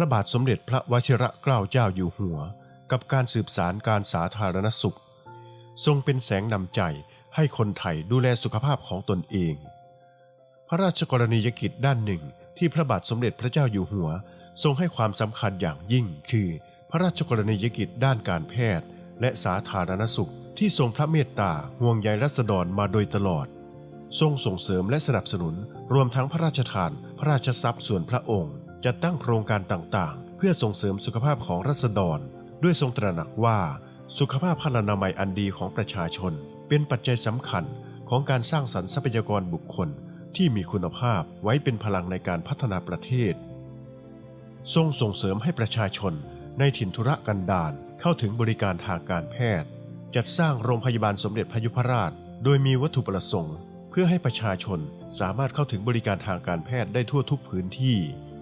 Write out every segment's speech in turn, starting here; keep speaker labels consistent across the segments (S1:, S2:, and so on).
S1: ระบาทสมเด็จพระวชิระเกล้าเจ้าอยู่หัว กับการสืบสารการสาธารณสุข ทรงเป็นแสงนำใจให้คนไทยดูแลสุขภาพของตนเอง พระราชกรณียกิจด้านหนึ่งที่พระบาทสมเด็จพระเจ้าอยู่หัว ทรงให้ความสำคัญอย่างยิ่ง คือ พระราชกรณียกิจด้านการแพทย์ และสาธารณสุขที่ทรงพระเมตตาห่วงใยรัษฎรมาโดยตลอด ทรงส่งเสริมและสนับสนุนรวมทั้งพระราชทาน พระราชทรัพย์ส่วนพระองค์ จัดตั้งโครงการต่างๆ เพื่อส่งเสริมสุขภาพของรัษฎร ด้วยทรงตระหนักว่า สุขภาพพลานามัยอันดีของประชาชน เป็นปัจจัยสำคัญของการสร้างสรรค์ทรัพยากรบุคคลที่มีคุณภาพไว้เป็นพลังในการพัฒนาประเทศ ทรงส่งเสริมให้ประชาชนในถิ่นธุรกันดารเข้าถึงบริการทางการแพทย์ จัดสร้างโรงพยาบาลสมเด็จพยุพราช โดยมีวัตถุประสงค์ เพื่อให้ประชาชนสามารถเข้าถึงบริการทางการแพทย์ได้ทั่วทุกพื้นที่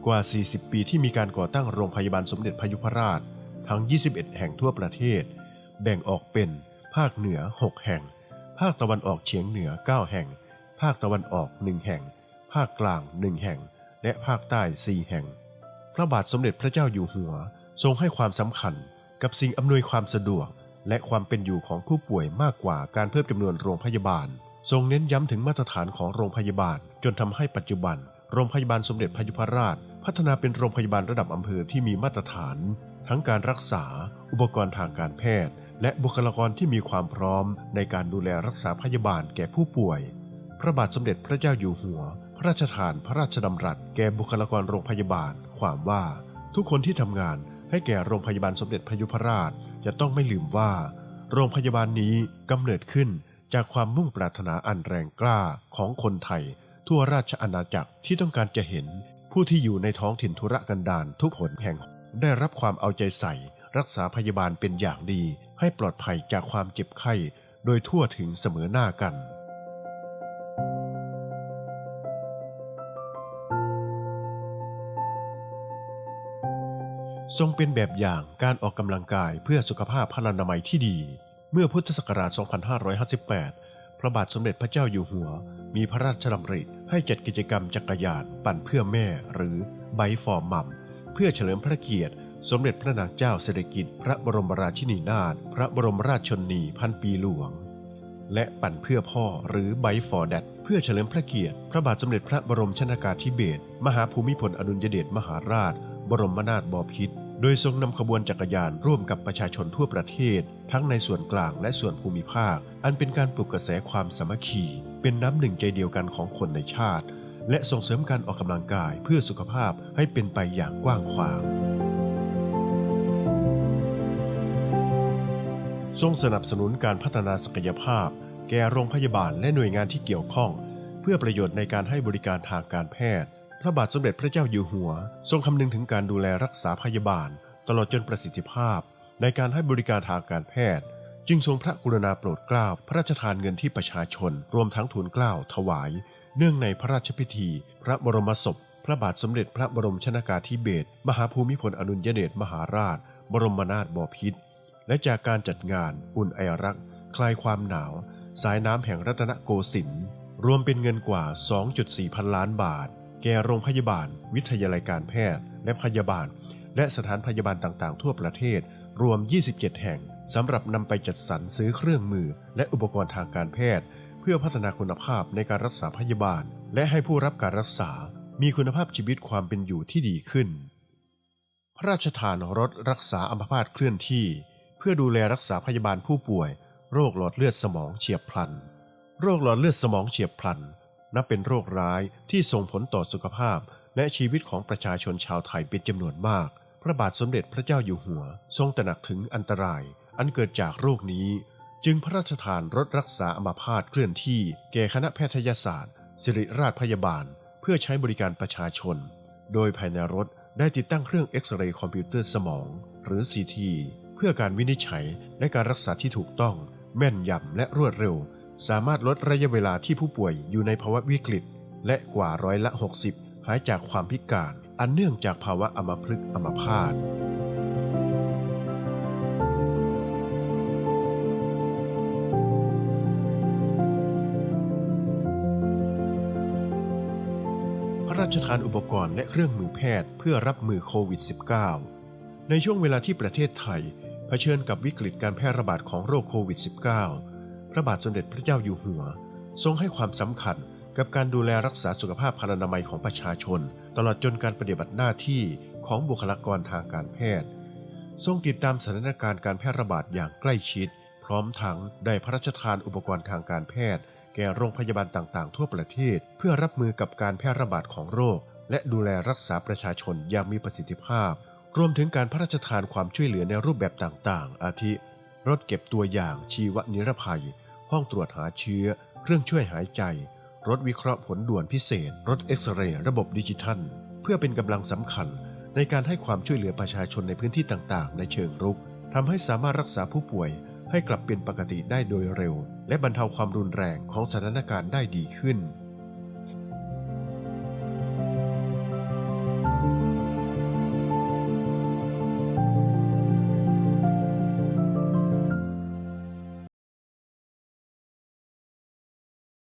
S1: กว่า 40 ปีที่มีการก่อตั้งโรงพยาบาลสมเด็จพยุพราช ทั้ง 21 แห่งทั่วประเทศ แบ่งออกเป็น ภาคเหนือ 6 แห่ง ภาคตะวันออกเฉียงเหนือ 9 แห่ง ภาคตะวันออก1แห่ง ภาคกลาง 1 แห่ง และภาคใต้ 4 แห่ง พระบาทสมเด็จพระเจ้าอยู่หัว ทรงให้ความสำคัญกับสิ่งอำนวยความสะดวก และความเป็นอยู่ของผู้ป่วยมากกว่าการเพิ่มจำนวนโรงพยาบาล ทรงเน้นย้ำถึงมาตรฐานของโรงพยาบาล จนทำให้ปัจจุบันโรงพยาบาลสมเด็จพยุพราช พัฒนาเป็นโรงพยาบาลระดับอำเภอที่มีมาตรฐาน ทั้งการรักษา อุปกรณ์ทางการแพทย์ และบุคลากรที่มีความพร้อม ในการดูแลรักษาพยาบาลแก่ผู้ป่วย พระบาทสมเด็จพระเจ้าอยู่หัว พระราชทานพระราชดำรัส แก่บุคลากรโรงพยาบาล ความว่า ทุกคนที่ทำงานให้แก่โรงพยาบาลสมเด็จพระยุพราชจะต้องไม่ลืมว่า โรงพยาบาลนี้กำเนิดขึ้นจากความมุ่งปรารถนาอันแรงกล้าของคนไทย ทั่วราชอาณาจักรที่ต้องการจะเห็น ผู้ที่อยู่ในท้องถิ่นธุรกันดารทุกหนแห่ง ได้รับความเอาใจใส่ รักษาพยาบาลเป็นอย่างดี ให้ปลอดภัยจากความเจ็บไข้ โดยทั่วถึงเสมอหน้ากันทรงเป็นแบบอย่างการออกกำลังกายเพื่อสุขภาพพลานามัยที่ดี เมื่อพุทธศักราช 2558 พระบาทสมเด็จพระเจ้าอยู่หัว มีพระราชดำริ ให้จัดกิจกรรมจักรยานปั่นเพื่อแม่หรือไบฟอร์มัมเพื่อเฉลิมพระเกียรติ สมเด็จพระนางเจ้าสิริกิติ์พระบรมราชินีนาถพระบรมราชชนนีพันปีหลวง และปั่นเพื่อพ่อหรือไบฟอร์แดดเพื่อเฉลิมพระเกียรติ พระบาทสมเด็จพระบรมชนากาธิเบศรมหาภูมิพลอดุลยเดชมหาราช บรมนาถบพิตร โดยทรงนำขบวนจักรยานร่วมกับประชาชนทั่วประเทศ ทั้งในส่วนกลางและส่วนภูมิภาค อันเป็นการปลุกกระแสความสามัคคี เป็นน้ำหนึ่งใจเดียวกันของคนในชาติ และส่งเสริมการออกกำลังกายเพื่อสุขภาพให้เป็นไปอย่างกว้างขวางทรงสนับสนุนการพัฒนาศักยภาพ แก่โรงพยาบาลและหน่วยงานที่เกี่ยวข้อง เพื่อประโยชน์ในการให้บริการทางการแพทย์ พระบาทสมเด็จพระเจ้าอยู่หัว ทรงคำนึงถึงการดูแลรักษาพยาบาล ตลอดจนประสิทธิภาพ ในการให้บริการทางการแพทย์ จึงทรงพระกรุณาโปรดเกล้าพระราชทานเงินที่ประชาชน รวมทั้งทูลเกล้าถวาย เนื่องในพระราชพิธี พระบรมศพ พระบาทสมเด็จพระบรมชนากาธิเบศรมหาภูมิพลอดุลยเดชมหาราช บรมนาถบพิตรและจากการจัดงานอุ่นไอรักคลายความหนาว สายน้ำแห่งรัตนโกสินทร์รวมเป็นเงินกว่า 2.4 พันล้านบาท แก่โรงพยาบาล วิทยาลัยการแพทย์ และพยาบาล และสถานพยาบาลต่างๆ ทั่วประเทศ รวม 27 แห่งสำหรับนำไปจัดสรรซื้อเครื่องมือ และอุปกรณ์ทางการแพทย์ เพื่อพัฒนาคุณภาพในการรักษาพยาบาล และให้ผู้รับการรักษา มีคุณภาพชีวิตความเป็นอยู่ที่ดีขึ้น พระราชทานรถรักษาอัมพาตเคลื่อนที่ เพื่อดูแลรักษาพยาบาลผู้ป่วย โรคหลอดเลือดสมองเฉียบพลัน โรคหลอดเลือดสมองเฉียบพลัน นับเป็นโรคร้ายที่ส่งผลต่อสุขภาพ และชีวิตของประชาชนชาวไทยเป็นจำนวนมาก พระบาทสมเด็จพระเจ้าอยู่หัว ทรงตระหนักถึงอันตราย อันเกิดจากโรคนี้ จึงพระราชทานรถรักษาอัมพาตเคลื่อนที่ แก่คณะแพทยศาสตร์ ศิริราชพยาบาล เพื่อใช้บริการประชาชน โดยภายในรถได้ติดตั้งเครื่องเอ็กซเรย์คอมพิวเตอร์สมอง หรือ CT เพื่อการวินิจฉัยและการรักษาที่ถูกต้อง แม่นยำและรวดเร็ว สามารถลดระยะเวลาที่ผู้ป่วยอยู่ในภาวะวิกฤต และกว่าร้อยละ 60 หายจากความพิการ อันเนื่องจากภาวะอัมพฤกษ์อัมพาตพระราชทานอุปกรณ์และเครื่องมือแพทย์เพื่อรับมือโควิด -19 ในช่วงเวลาที่ประเทศไทยเผชิญกับวิกฤตการแพร่ระบาดของโรคโควิด -19 พระบาทสมเด็จพระเจ้าอยู่หัว ทรงให้ความสำคัญกับการดูแลรักษาสุขภาพพลานามัยของประชาชน ตลอดจนการปฏิบัติหน้าที่ของบุคลากรทางการแพทย์ ทรงติดตามสถานการณ์การแพร่ระบาดอย่างใกล้ชิด พร้อมทั้งได้พระราชทานอุปกรณ์ทางการแพทย์ แก่โรงพยาบาลต่างๆ ทั่วประเทศ เพื่อรับมือกับการแพร่ระบาดของโรค และดูแลรักษาประชาชนอย่างมีประสิทธิภาพ รวมถึงการพระราชทานความช่วยเหลือในรูปแบบต่างๆ อาทิ รถเก็บตัวอย่างชีวนิรภัย ห้องตรวจหาเชื้อ เครื่องช่วยหายใจ รถวิเคราะห์ผลด่วนพิเศษ รถเอ็กซเรย์ระบบดิจิทัล เพื่อเป็นกำลังสำคัญ ในการให้ความช่วยเหลือประชาชนในพื้นที่ต่างๆ ในเชิงรุกทำให้สามารถรักษาผู้ป่วย ให้กลับเป็นปกติได้โดยเร็ว และบรรเทาความรุนแรงของสถานการณ์ได้ดีขึ้น